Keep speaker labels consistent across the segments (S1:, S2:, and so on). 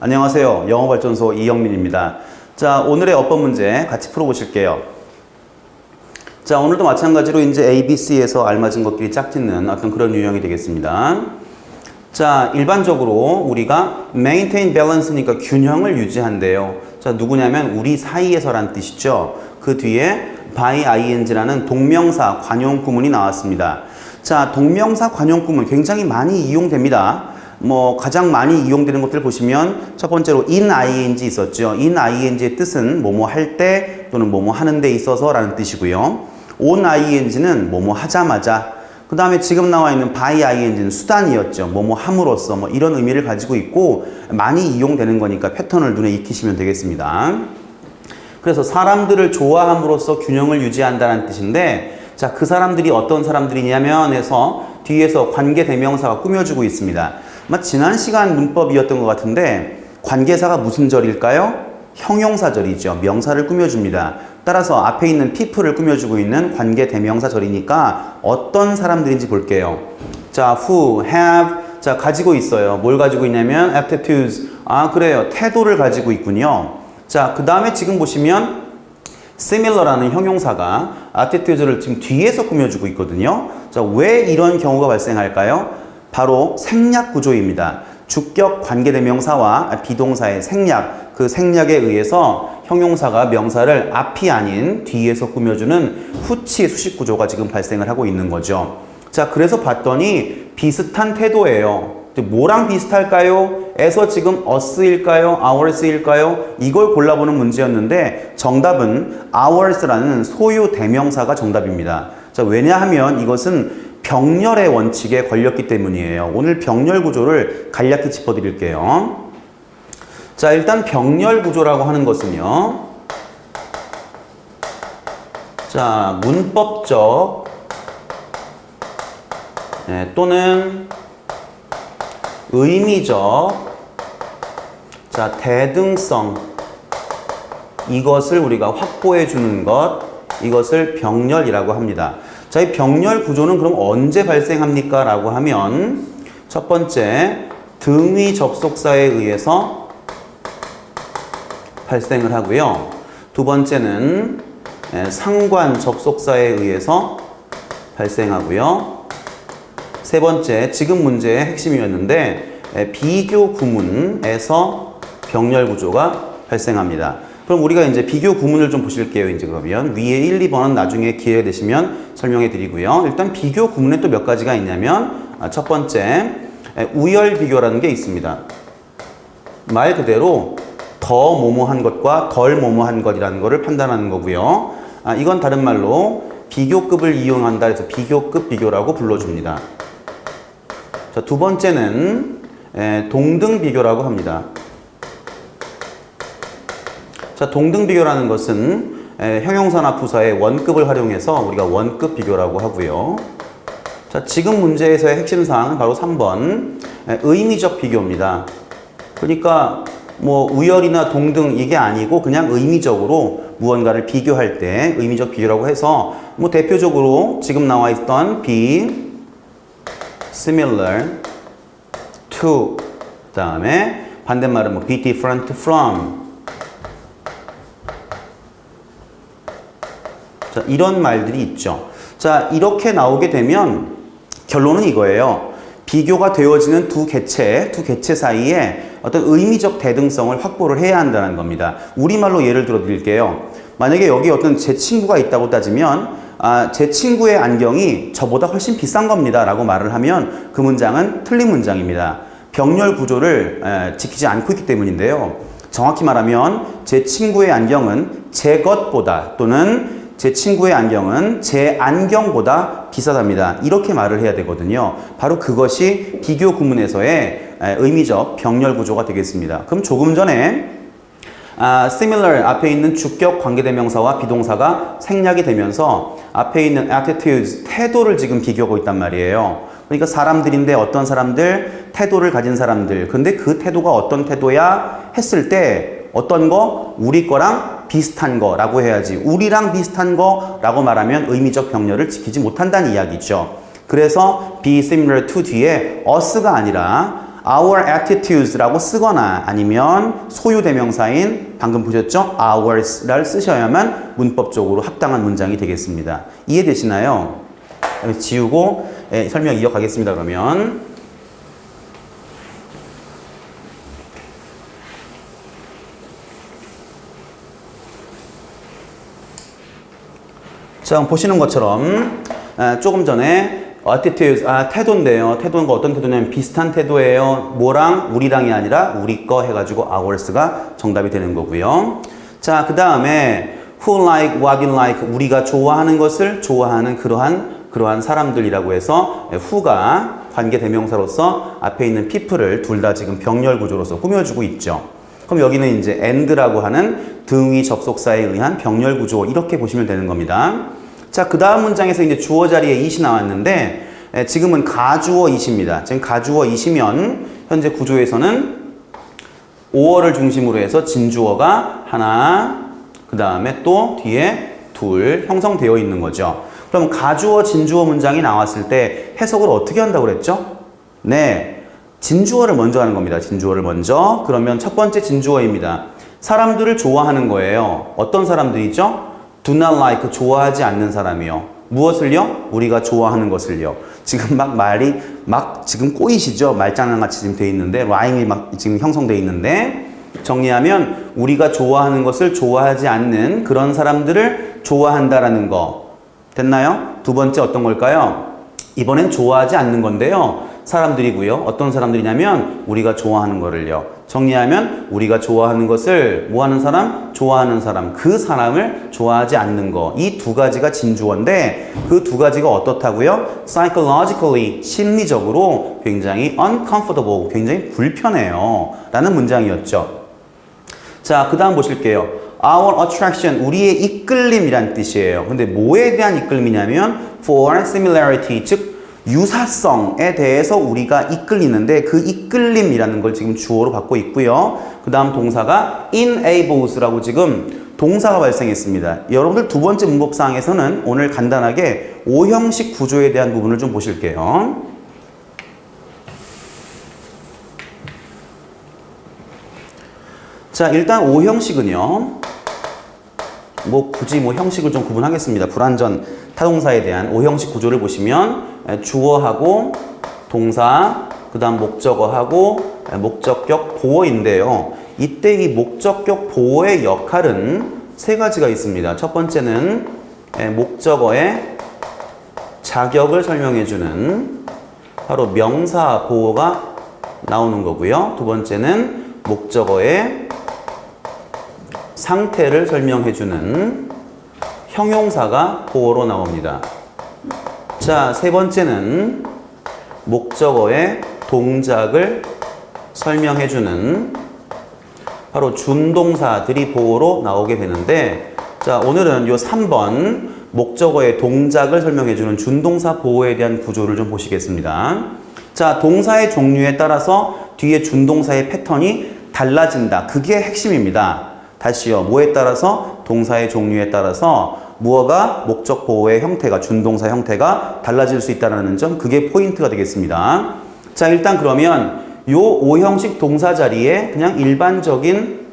S1: 안녕하세요. 영어발전소 이영민입니다. 자, 오늘의 어법 문제 같이 풀어보실게요. 자, 오늘도 마찬가지로 이제 A, B, C에서 알맞은 것끼리 짝짓는 어떤 그런 유형이 되겠습니다. 자, 일반적으로 우리가 maintain balance니까 균형을 유지한대요. 자, 누구냐면 우리 사이에서란 뜻이죠. 그 뒤에 by ing라는 동명사 관용 구문이 나왔습니다. 자, 동명사 관용 구문 굉장히 많이 이용됩니다. 뭐 가장 많이 이용되는 것들 보시면 첫 번째로 in ing 있었죠. in ing의 뜻은 뭐뭐 할 때 또는 뭐뭐 하는 데 있어서 라는 뜻이고요. on ing는 뭐뭐 하자마자 그 다음에 지금 나와 있는 by ing는 수단이었죠. 뭐뭐 함으로써 뭐 이런 의미를 가지고 있고 많이 이용되는 거니까 패턴을 눈에 익히시면 되겠습니다. 그래서 사람들을 좋아함으로써 균형을 유지한다는 뜻인데 자, 그 사람들이 어떤 사람들이냐면 해서 뒤에서 관계 대명사가 꾸며주고 있습니다. 아마 지난 시간 문법이었던 것 같은데 관계사가 무슨 절일까요? 형용사절이죠. 명사를 꾸며줍니다. 따라서 앞에 있는 people을 꾸며주고 있는 관계 대명사절이니까 어떤 사람들인지 볼게요. 자, who, have, 자, 가지고 있어요. 뭘 가지고 있냐면 aptitudes. 아, 그래요. 태도를 가지고 있군요. 자, 그 다음에 지금 보시면 similar라는 형용사가 attitude를 지금 뒤에서 꾸며주고 있거든요. 자, 왜 이런 경우가 발생할까요? 바로 생략 구조입니다. 주격 관계대명사와 비동사의 생략, 그 생략에 의해서 형용사가 명사를 앞이 아닌 뒤에서 꾸며주는 후치 수식 구조가 지금 발생을 하고 있는 거죠. 자, 그래서 봤더니 비슷한 태도예요. 뭐랑 비슷할까요? 에서 지금 us일까요? ours일까요? 이걸 골라보는 문제였는데 정답은 ours라는 소유 대명사가 정답입니다. 자, 왜냐하면 이것은 병렬의 원칙에 걸렸기 때문이에요. 오늘 병렬 구조를 간략히 짚어드릴게요. 자, 일단 병렬 구조라고 하는 것은요. 자, 문법적 네, 또는 의미적 자 대등성 이것을 우리가 확보해 주는 것 이것을 병렬이라고 합니다. 자, 이 병렬 구조는 그럼 언제 발생합니까? 라고 하면 첫 번째 등위 접속사에 의해서 발생을 하고요. 두 번째는 예, 상관 접속사에 의해서 발생하고요. 세 번째, 지금 문제의 핵심이었는데 에, 비교 구문에서 병렬 구조가 발생합니다. 그럼 우리가 이제 비교 구문을 좀 보실게요. 이제 그러면 위에 1, 2번은 나중에 기회 되시면 설명해 드리고요. 일단 비교 구문에 또 몇 가지가 있냐면 아, 첫 번째 에, 우열 비교라는 게 있습니다. 말 그대로 더 뭐뭐한 것과 덜 뭐뭐한 것이라는 것을 판단하는 거고요. 아, 이건 다른 말로 비교급을 이용한다 해서 비교급 비교라고 불러줍니다. 자, 두 번째는 에, 동등 비교라고 합니다. 자, 동등 비교라는 것은 에, 형용사나 부사의 원급을 활용해서 우리가 원급 비교라고 하고요. 자, 지금 문제에서의 핵심 사항은 바로 3번 에, 의미적 비교입니다. 그러니까 뭐 우열이나 동등 이게 아니고 그냥 의미적으로 무언가를 비교할 때 의미적 비교라고 해서 뭐 대표적으로 지금 나와 있던 be similar to 다음에 반대말은 뭐 be different from 자, 이런 말들이 있죠. 자, 이렇게 나오게 되면 결론은 이거예요. 비교가 되어지는 두 개체, 두 개체 사이에 어떤 의미적 대등성을 확보를 해야 한다는 겁니다. 우리말로 예를 들어 드릴게요. 만약에 여기 어떤 제 친구가 있다고 따지면 아, 제 친구의 안경이 저보다 훨씬 비싼 겁니다. 라고 말을 하면 그 문장은 틀린 문장입니다. 병렬 구조를 에, 지키지 않고 있기 때문인데요. 정확히 말하면 제 친구의 안경은 제 것보다 또는 제 친구의 안경은 제 안경보다 비싸답니다. 이렇게 말을 해야 되거든요. 바로 그것이 비교 구문에서의 에, 의미적 병렬 구조가 되겠습니다. 그럼 조금 전에 아, similar 앞에 있는 주격 관계대명사와 비동사가 생략이 되면서 앞에 있는 attitudes 태도를 지금 비교하고 있단 말이에요. 그러니까 사람들인데 어떤 사람들 태도를 가진 사람들. 근데 그 태도가 어떤 태도야 했을 때 어떤 거 우리 거랑 비슷한 거라고 해야지. 우리랑 비슷한 거라고 말하면 의미적 병렬을 지키지 못한다는 이야기죠. 그래서 be similar to 뒤에 us가 아니라 our attitudes라고 쓰거나 아니면 소유 대명사인 방금 보셨죠? ours를 쓰셔야만 문법적으로 합당한 문장이 되겠습니다. 이해되시나요? 지우고 예, 설명 이어가겠습니다. 그러면 자, 보시는 것처럼 아, 조금 전에 attitude, 아, 태도인데요. 태도가 어떤 태도냐면 비슷한 태도예요. 뭐랑 우리랑이 아니라 우리 거 해가지고 ours가 정답이 되는 거고요. 자, 그 다음에 who like, what you like, 우리가 좋아하는 것을 좋아하는 그러한 그러한 사람들이라고 해서 who가 관계 대명사로서 앞에 있는 people을 둘 다 지금 병렬 구조로서 꾸며주고 있죠. 그럼 여기는 이제 and라고 하는 등위 접속사에 의한 병렬 구조 이렇게 보시면 되는 겁니다. 자, 그 다음 문장에서 이제 주어 자리에 it이 나왔는데 에, 지금은 가주어 it입니다. 지금 가주어 it이면 현재 구조에서는 5어를 중심으로 해서 진주어가 하나, 그 다음에 또 뒤에 둘 형성되어 있는 거죠. 그럼 가주어, 진주어 문장이 나왔을 때 해석을 어떻게 한다고 그랬죠? 네. 진주어를 먼저 하는 겁니다. 진주어를 먼저. 그러면 첫 번째 진주어입니다. 사람들을 좋아하는 거예요. 어떤 사람들이죠? do not like, 좋아하지 않는 사람이요. 무엇을요? 우리가 좋아하는 것을요. 지금 막 말이 막 지금 꼬이시죠? 말장난 같이 지금 돼 있는데, 라임이 막 지금 형성돼 있는데, 정리하면 우리가 좋아하는 것을 좋아하지 않는 그런 사람들을 좋아한다라는 거. 됐나요? 두 번째 어떤 걸까요? 이번엔 좋아하지 않는 건데요. 사람들이고요. 어떤 사람들이냐면 우리가 좋아하는 거를요. 정리하면 우리가 좋아하는 것을 뭐 하는 사람? 좋아하는 사람. 그 사람을 좋아하지 않는 거. 이 두 가지가 진주어인데 그 두 가지가 어떻다고요? psychologically 심리적으로 굉장히 uncomfortable, 굉장히 불편해요. 라는 문장이었죠. 자, 그 다음 보실게요. Our attraction, 우리의 이끌림이란 뜻이에요. 근데 뭐에 대한 이끌림이냐면 for similarity, 즉 유사성에 대해서 우리가 이끌리는데 그 이끌림이라는 걸 지금 주어로 받고 있고요. 그 다음 동사가 enables라고 지금 동사가 발생했습니다. 여러분들 두 번째 문법사항에서는 오늘 간단하게 오형식 구조에 대한 부분을 좀 보실게요. 자, 일단 오형식은요. 뭐 굳이 뭐 형식을 좀 구분하겠습니다. 불완전 타동사에 대한 오형식 구조를 보시면 주어하고 동사, 그 다음 목적어하고 목적격 보어인데요. 이때 이 목적격 보어의 역할은 세 가지가 있습니다. 첫 번째는 목적어의 자격을 설명해 주는 바로 명사 보어가 나오는 거고요. 두 번째는 목적어의 상태를 설명해 주는 형용사가 보어로 나옵니다. 자, 세 번째는 목적어의 동작을 설명해 주는 바로 준동사들이 보어로 나오게 되는데 자, 오늘은 요 3번 목적어의 동작을 설명해 주는 준동사 보어에 대한 구조를 좀 보시겠습니다. 자, 동사의 종류에 따라서 뒤에 준동사의 패턴이 달라진다. 그게 핵심입니다. 다시요. 뭐에 따라서 동사의 종류에 따라서 무어가 목적 보호의 형태가 준동사 형태가 달라질 수 있다는 점 그게 포인트가 되겠습니다. 자, 일단 그러면 요 오형식 동사 자리에 그냥 일반적인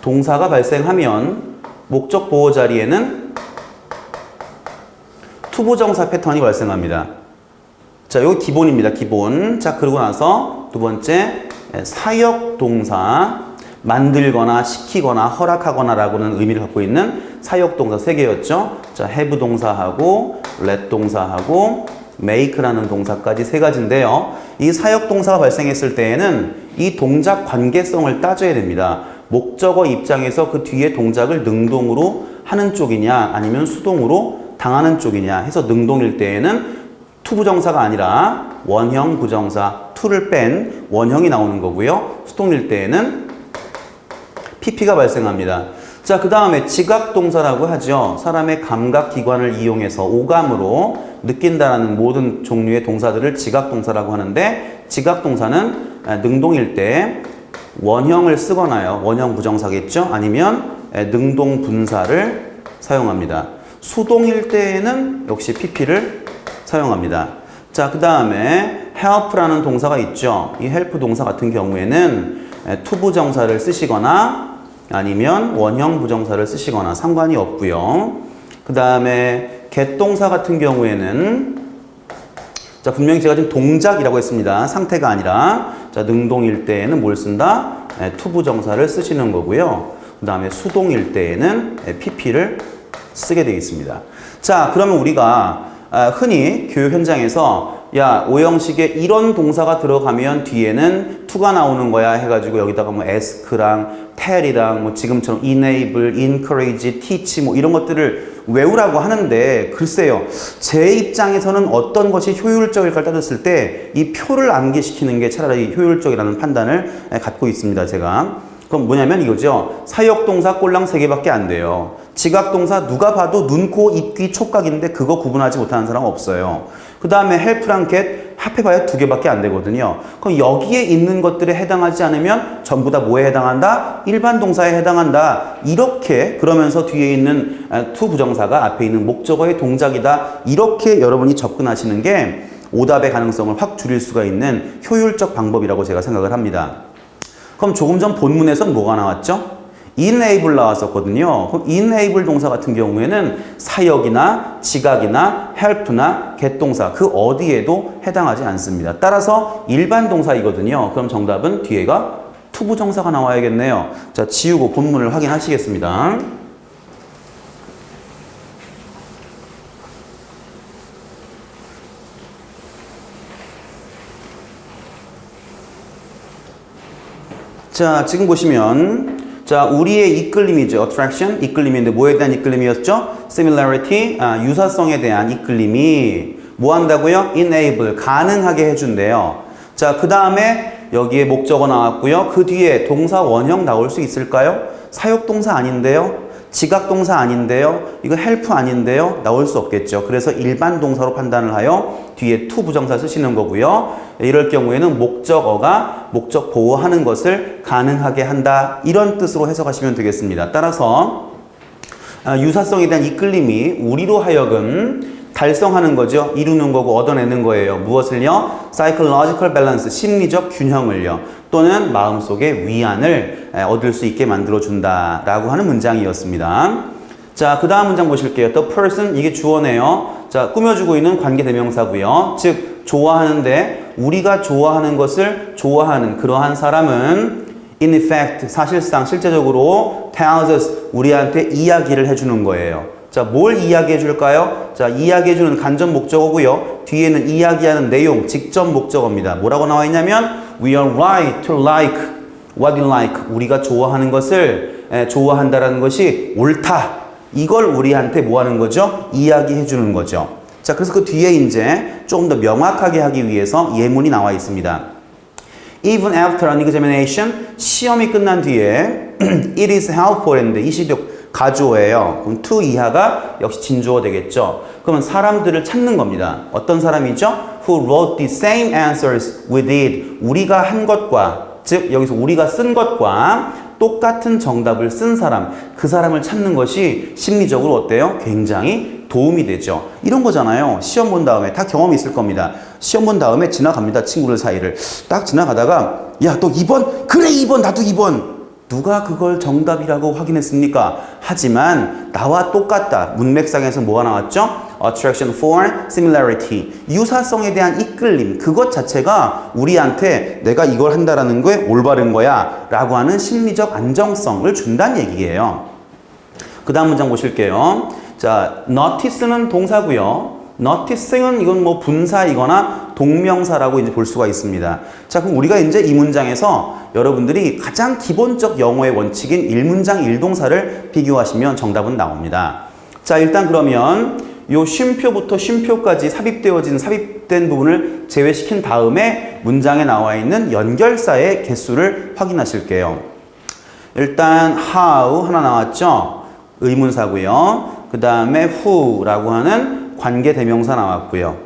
S1: 동사가 발생하면 목적 보호 자리에는 투부정사 패턴이 발생합니다. 자, 요 기본입니다. 기본. 자, 그러고 나서 두 번째 사역 동사 만들거나 시키거나 허락하거나라고는 의미를 갖고 있는 사역 동사 세 개였죠. 자, have 동사하고 let 동사하고 make라는 동사까지 세 가지인데요. 이 사역 동사가 발생했을 때에는 이 동작 관계성을 따져야 됩니다. 목적어 입장에서 그 뒤에 동작을 능동으로 하는 쪽이냐 아니면 수동으로 당하는 쪽이냐 해서 능동일 때에는 투부정사가 아니라 원형 부정사 투를 뺀 원형이 나오는 거고요. 수동일 때에는 PP가 발생합니다. 자, 그 다음에 지각동사라고 하죠. 사람의 감각기관을 이용해서 오감으로 느낀다라는 모든 종류의 동사들을 지각동사라고 하는데 지각동사는 능동일 때 원형을 쓰거나요. 원형 부정사겠죠. 아니면 능동 분사를 사용합니다. 수동일 때에는 역시 PP를 사용합니다. 자, 그 다음에 help라는 동사가 있죠. 이 help 동사 같은 경우에는 에, 투부정사를 쓰시거나 아니면 원형 부정사를 쓰시거나 상관이 없고요. 그 다음에 동사 같은 경우에는 자 분명히 제가 지금 동작이라고 했습니다. 상태가 아니라 자 능동일 때에는 뭘 쓴다? 에, 투부정사를 쓰시는 거고요. 그 다음에 수동일 때에는 에, pp를 쓰게 되어 있습니다. 자 그러면 우리가 아, 흔히 교육 현장에서 야 오형식에 이런 동사가 들어가면 뒤에는 to가 나오는 거야 해가지고 여기다가 뭐 ask랑 tell이랑 뭐 지금처럼 enable, encourage, teach 뭐 이런 것들을 외우라고 하는데 글쎄요 제 입장에서는 어떤 것이 효율적일까 따졌을 때 이 표를 암기시키는 게 차라리 효율적이라는 판단을 갖고 있습니다 제가. 그럼 뭐냐면 이거죠. 사역동사 꼴랑 세 개밖에 안 돼요. 지각동사 누가 봐도 눈, 코, 입, 귀, 촉각인데 그거 구분하지 못하는 사람 없어요 그 다음에 get 합해봐야 두 개밖에 안 되거든요. 그럼 여기에 있는 것들에 해당하지 않으면 전부 다 뭐에 해당한다? 일반 동사에 해당한다. 이렇게 그러면서 뒤에 있는 투 부정사가 앞에 있는 목적어의 동작이다. 이렇게 여러분이 접근하시는 게 오답의 가능성을 확 줄일 수가 있는 효율적 방법이라고 제가 생각을 합니다. 그럼 조금 전 본문에선 뭐가 나왔죠? Enable 나왔었거든요. 그럼 enable 동사 같은 경우에는 사역이나 지각이나 help나 get 동사 그 어디에도 해당하지 않습니다. 따라서 일반 동사이거든요. 그럼 정답은 뒤에가 투부정사가 나와야겠네요. 자, 지우고 본문을 확인하시겠습니다. 자, 지금 보시면 자, 우리의 이끌림이죠. attraction, 이끌림인데 뭐에 대한 이끌림이었죠? similarity, 아, 유사성에 대한 이끌림이 뭐 한다고요? enable, 가능하게 해준대요. 자, 그 다음에 여기에 목적어 나왔고요. 그 뒤에 동사 원형 나올 수 있을까요? 사역동사 아닌데요? 지각 동사 아닌데요? 이거 help 아닌데요? 나올 수 없겠죠. 그래서 일반 동사로 판단을 하여 뒤에 to 부정사 쓰시는 거고요. 이럴 경우에는 목적어가 목적 보호하는 것을 가능하게 한다. 이런 뜻으로 해석하시면 되겠습니다. 따라서 아, 유사성에 대한 이끌림이 우리로 하여금 달성하는 거죠. 이루는 거고 얻어내는 거예요. 무엇을요? psychological balance, 심리적 균형을요. 또는 마음속의 위안을 얻을 수 있게 만들어준다라고 하는 문장이었습니다. 자, 그 다음 문장 보실게요. The person, 이게 주어네요. 자, 꾸며주고 있는 관계대명사고요. 즉, 좋아하는데 우리가 좋아하는 것을 좋아하는 그러한 사람은 in effect, 사실상 실제적으로 tells us, 우리한테 이야기를 해주는 거예요. 자, 뭘 이야기해 줄까요? 자, 이야기해 주는 간접 목적어고요. 뒤에는 이야기하는 내용, 직접 목적어입니다. 뭐라고 나와 있냐면 we are right to like what you like. 우리가 좋아하는 것을 에, 좋아한다라는 것이 옳다. 이걸 우리한테 뭐 하는 거죠? 이야기해 주는 거죠. 자, 그래서 그 뒤에 이제 조금 더 명확하게 하기 위해서 예문이 나와 있습니다. Even after an examination, 시험이 끝난 뒤에 it is helpful 했는데 가주어예요. 그럼 to 이하가 역시 진주어 되겠죠. 그러면 사람들을 찾는 겁니다. 어떤 사람이죠? Who wrote the same answers we did. 우리가 한 것과 즉 여기서 우리가 쓴 것과 똑같은 정답을 쓴 사람, 그 사람을 찾는 것이 심리적으로 어때요? 굉장히 도움이 되죠. 이런 거잖아요. 시험 본 다음에 다 경험이 있을 겁니다. 시험 본 다음에 지나갑니다. 친구들 사이를. 딱 지나가다가 야, 너 2번? 그래, 2번. 나도 2번. 누가 그걸 정답이라고 확인했습니까? 하지만 나와 똑같다. 문맥상에서 뭐가 나왔죠? attraction for similarity. 유사성에 대한 이끌림. 그것 자체가 우리한테 내가 이걸 한다라는 게 올바른 거야. 라고 하는 심리적 안정성을 준다는 얘기예요. 그 다음 문장 보실게요. 자, notice는 동사고요. Noticing은 이건 뭐 분사이거나 동명사라고 이제 볼 수가 있습니다. 자, 그럼 우리가 이제 이 문장에서 여러분들이 가장 기본적 영어의 원칙인 일문장 일동사를 비교하시면 정답은 나옵니다. 자, 일단 그러면 요 쉼표부터 쉼표까지 삽입되어진 삽입된 부분을 제외시킨 다음에 문장에 나와 있는 연결사의 개수를 확인하실게요. 일단 how 하나 나왔죠? 의문사고요. 그 다음에 who라고 하는 관계 대명사 나왔고요.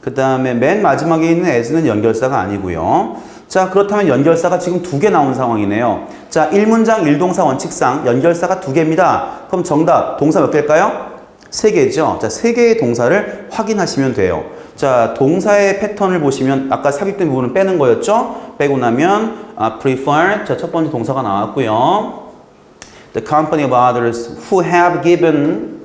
S1: 그 다음에 맨 마지막에 있는 as는 연결사가 아니고요. 자, 그렇다면 연결사가 지금 두 개 나온 상황이네요. 자, 1문장 1동사 원칙상 연결사가 두 개입니다. 그럼 정답, 동사 몇 개일까요? 세 개죠. 자, 세 개의 동사를 확인하시면 돼요. 자, 동사의 패턴을 보시면 아까 삽입된 부분은 빼는 거였죠? 빼고 나면 아, prefer 자, 첫 번째 동사가 나왔고요. The company of others who have given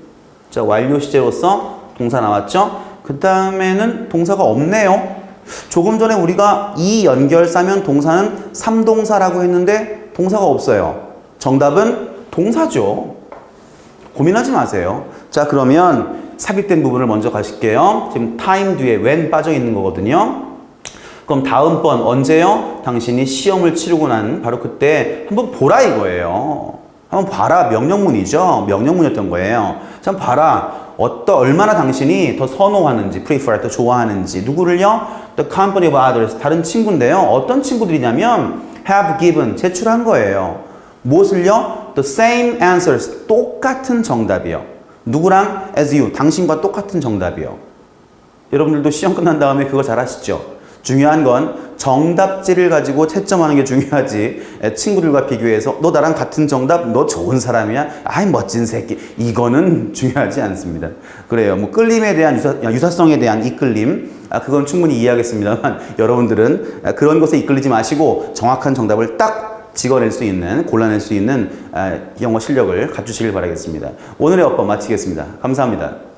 S1: 자, 완료 시제로서 동사 나왔죠? 그 다음에는 동사가 없네요. 조금 전에 우리가 이 연결사면 동사는 삼동사라고 했는데 동사가 없어요. 정답은 동사죠. 고민하지 마세요. 자, 그러면 삽입된 부분을 먼저 가실게요. 지금 time 뒤에 when 빠져 있는 거거든요. 그럼 다음번 언제요? 당신이 시험을 치르고 난 바로 그때 한번 보라 이거예요. 한번 봐라 명령문이죠. 명령문이었던 거예요. 참 봐라. 어떠 얼마나 당신이 더 선호하는지, prefer, 더 좋아하는지 누구를요? The company of others 다른 친구인데요. 어떤 친구들이냐면 have given 제출한 거예요. 무엇을요? The same answers 똑같은 정답이요. 누구랑 as you 당신과 똑같은 정답이요. 여러분들도 시험 끝난 다음에 그거 잘 아시죠? 중요한 건 정답지를 가지고 채점하는 게 중요하지. 에, 친구들과 비교해서 너 나랑 같은 정답, 너 좋은 사람이야. 아이 멋진 새끼. 이거는 중요하지 않습니다. 그래요. 뭐 끌림에 대한 유사, 유사성에 대한 이끌림, 아, 그건 충분히 이해하겠습니다만 여러분들은 아, 그런 것에 이끌리지 마시고 정확한 정답을 딱 찍어낼 수 있는, 골라낼 수 있는 아, 영어 실력을 갖추시길 바라겠습니다. 오늘의 어법 마치겠습니다. 감사합니다.